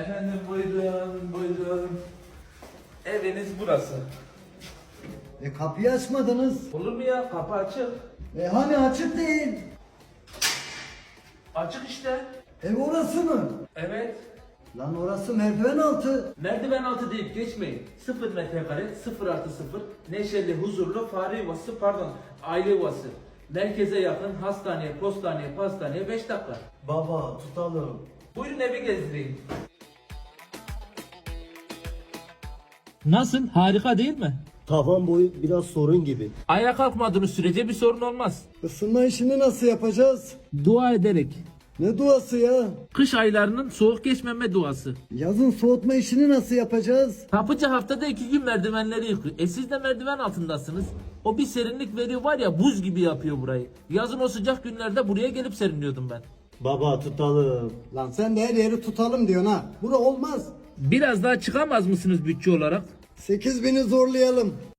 Efendim buyurun buyurun. Eviniz burası. E kapıyı açmadınız. Olur mu ya? Kapı açık. E hani açık değil. Açık işte. Ev orası mı? Evet. Lan orası merdiven altı. Merdiven altı deyip geçmeyin. 0 metrekare, 0 artı 0. Neşeli, huzurlu, fare yuvası, pardon, aile yuvası. Merkeze yakın, hastaneye, postaneye, pastaneye 5 dakika. Baba tutalım. Buyurun evi gezdireyim. Nasıl? Harika değil mi? Tavan boyu biraz sorun gibi. Ayağa kalkmadığınız sürece bir sorun olmaz. Isınma işini nasıl yapacağız? Dua ederek. Ne duası ya? Kış aylarının soğuk geçmeme duası. Yazın soğutma işini nasıl yapacağız? Kapıcı haftada iki gün merdivenleri yıkıyor. E siz de merdiven altındasınız. O bir serinlik veriyor var ya buz gibi yapıyor burayı. Yazın o sıcak günlerde buraya gelip serinliyordum ben. Baba tutalım. Lan sen de her yeri tutalım diyorsun ha. Bura olmaz. Biraz daha çıkamaz mısınız bütçe olarak? 8000'i zorlayalım.